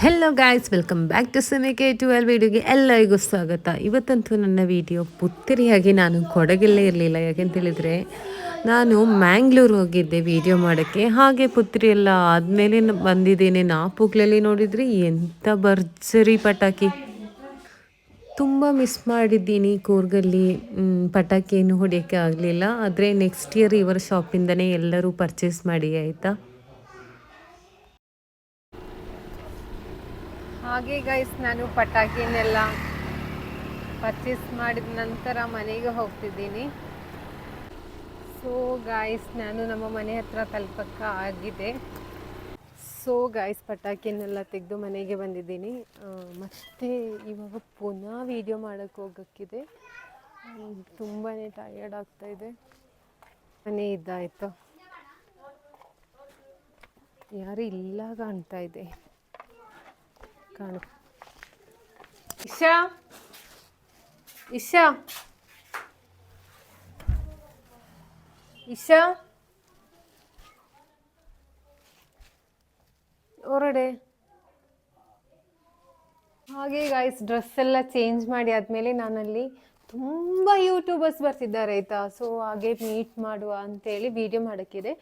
Hello guys welcome back to ಸಿಮಿಕೆ twelve ವೀಡಿಯೋಗೆ ಎಲ್ಲರಿಗೂ ಸ್ವಾಗತ. ಇವತ್ತಂತೂ ನನ್ನ ವೀಡಿಯೋ ಪುತ್ತರಿಯಾಗಿ ನಾನು ಕೊಡಗಲ್ಲೇ ಇರಲಿಲ್ಲ. ಯಾಕೆಂತೇಳಿದರೆ ನಾನು ಮ್ಯಾಂಗ್ಳೂರು ಹೋಗಿದ್ದೆ ವಿಡಿಯೋ ಮಾಡೋಕ್ಕೆ. ಹಾಗೆ ಪುತ್ರಿ ಎಲ್ಲ ಆದಮೇಲೆ ಬಂದಿದ್ದೇನೆ. ನಾಪುಗ್ಲಲ್ಲಿ ನೋಡಿದರೆ ಎಂಥ ಭರ್ಜರಿ ಪಟಾಕಿ. ತುಂಬ ಮಿಸ್ ಮಾಡಿದ್ದೀನಿ ಕೂರ್ಗಲ್ಲಿ. ಪಟಾಕಿ ಏನು ಹೊಡೆಯೋಕ್ಕೆ ಆಗಲಿಲ್ಲ. ಆದರೆ ನೆಕ್ಸ್ಟ್ ಇಯರ್ ಇವರ ಶಾಪಿಂದನೇ ಎಲ್ಲರೂ ಪರ್ಚೇಸ್ ಮಾಡಿ, ಆಯಿತಾ? ಹಾಗೆ ಗೈಸ್ ನಾನು ಪಟಾಕಿನೆಲ್ಲ ಪರ್ಚೇಸ್ ಮಾಡಿದ ನಂತರ ಮನೆಗೆ ಹೋಗ್ತಿದ್ದೀನಿ. ಸೊ ಗಾಯ್ಸ್ ನಾನು ನಮ್ಮ ಮನೆ ಹತ್ರ ತಲುಪಕ್ಕ ಆಗಿದೆ. ಸೊ ಗಾಯ್ಸ್ ಪಟಾಕಿನೆಲ್ಲ ತೆಗೆದು ಮನೆಗೆ ಬಂದಿದ್ದೀನಿ. ಮತ್ತೆ ಇವಾಗ ಪುನಃ ವಿಡಿಯೋ ಮಾಡೋಕ್ಕೆ ಹೋಗೋಕ್ಕಿದೆ. ತುಂಬಾ ಟಯರ್ಡ್ ಆಗ್ತಾ ಇದೆ. ಮನೆ ಇದ್ದಾಯಿತು. ಯಾರು ಇಲ್ಲ ಕಾಣ್ತಾ ಇದೆ. ಕಾಣು. ಇಶಾ ಇಶಾ ಇಶಾ ಹೊರಡೆ. ಹಾಗೆ ಗಾಯ್ಸ್ ಡ್ರೆಸ್ ಎಲ್ಲ ಚೇಂಜ್ ಮಾಡಿ ಆದಮೇಲೆ ನಾನಲ್ಲಿ ತುಂಬ ಯೂಟ್ಯೂಬರ್ಸ್ ಬರ್ತಿದ್ದಾರೆ ಆಯಿತಾ? ಸೊ ಹಾಗೆ ಮೀಟ್ ಮಾಡುವ ಅಂತೇಳಿ ವಿಡಿಯೋ ಮಾಡೋಕ್ಕಿದೆ.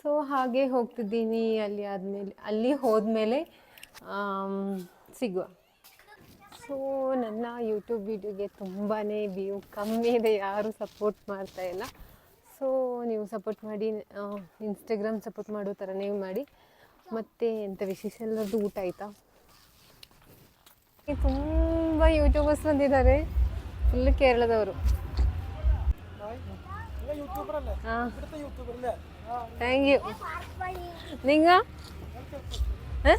ಸೊ ಹಾಗೆ ಹೋಗ್ತಿದ್ದೀನಿ ಅಲ್ಲಿ ಆದಮೇಲೆ, ಅಲ್ಲಿ ಹೋದ್ಮೇಲೆ ಸಿಗುವ. ಸೊ ನನ್ನ ಯೂಟ್ಯೂಬ್ ವಿಡಿಯೋಗೆ ತುಂಬಾ ವ್ಯೂ ಕಮ್ಮಿ ಇದೆ. ಯಾರೂ ಸಪೋರ್ಟ್ ಮಾಡ್ತಾ ಇಲ್ಲ. ಸೊ ನೀವು ಸಪೋರ್ಟ್ ಮಾಡಿ ಇನ್ಸ್ಟಾಗ್ರಾಮ್ ಸಪೋರ್ಟ್ ಮಾಡೋ ಥರನೇ ಮಾಡಿ. ಮತ್ತು ಎಂಥ ವಿಶೇಷ? ಎಲ್ಲರದ್ದು ಊಟ ಆಯಿತಾ? ತುಂಬ ಯೂಟ್ಯೂಬರ್ಸ್ ಬಂದಿದ್ದಾರೆ. ಫುಲ್ ಕೇರಳದವರು. ಹಾಂ. ಥ್ಯಾಂಕ್ ಯು ನಿಂಗ? ಹಾಂ?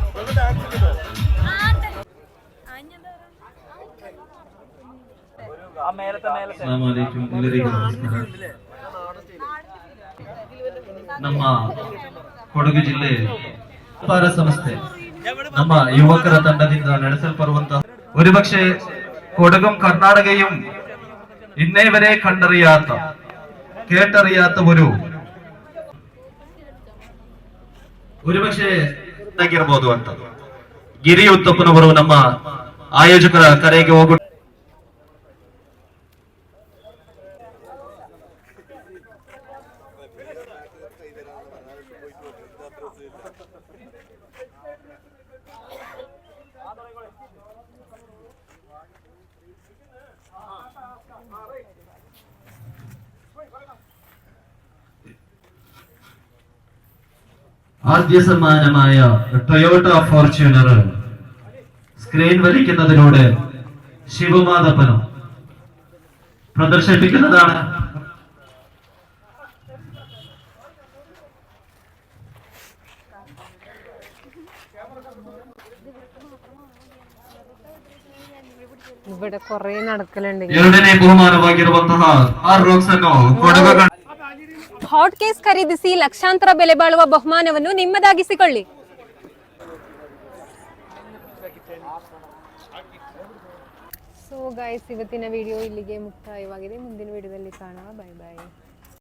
ನಮ್ಮ ಕೊಡಗು ಜಿಲ್ಲೆ ವ್ಯಾಪಾರ ಸಂಸ್ಥೆ ನಮ್ಮ ಯುವಕರ ತಂಡದಿಂದ ನಡೆಸಲ್ಪಡುವಂತಹ ഒരുപക്ഷെ കൊടകും കർണാടകയും ഇന്നേ വരെ കണ്ടറിയാത്ത കേട്ടറിയാത്ത ഒരു ഒരുപക്ഷെ ಆಗಿರ್ಬೋದು ಅಂತ ಗಿರಿ ಉತ್ತಪ್ಪನವರು ನಮ್ಮ ಆಯೋಜಕರ ಕರೆಗೆ ಹೋಗ ആദ്യ സമ്മാനമായ ടൊയോട്ട ഫോർച്യൂണർ സ്ക്രീൻ വലിക്കുന്നതിലൂടെ ശിവമാതപ്പനം പ്രദർശിപ്പിക്കുന്നതാണ് ഇവിടെ കുറേ നടക്കലുണ്ട് ಎರಡನೇ ಬಹುಮಾನವಾಗಿರುವಂತಹ ಆರ್ ರೋಕ್ಸ್ ಅನ್ನು ಕೊಡಗು ಗಣ- ಹಾಟ್ ಕೇಸ್ ಖರೀದಿಸಿ ಲಕ್ಷಾಂತರ ಬೆಲೆ ಬಾಳುವ ಬಹುಮಾನವನ್ನು ನಿಮ್ಮದಾಗಿಸಿಕೊಳ್ಳಿ ಸೊ ಗಾಯ್ಸ್ ಇವತ್ತಿನ ವಿಡಿಯೋ ಇಲ್ಲಿಗೆ ಮುಕ್ತಾಯವಾಗಿದೆ ಮುಂದಿನ ವಿಡಿಯೋದಲ್ಲಿ ಕಾಣುವ ಬಾಯ್ ಬಾಯ್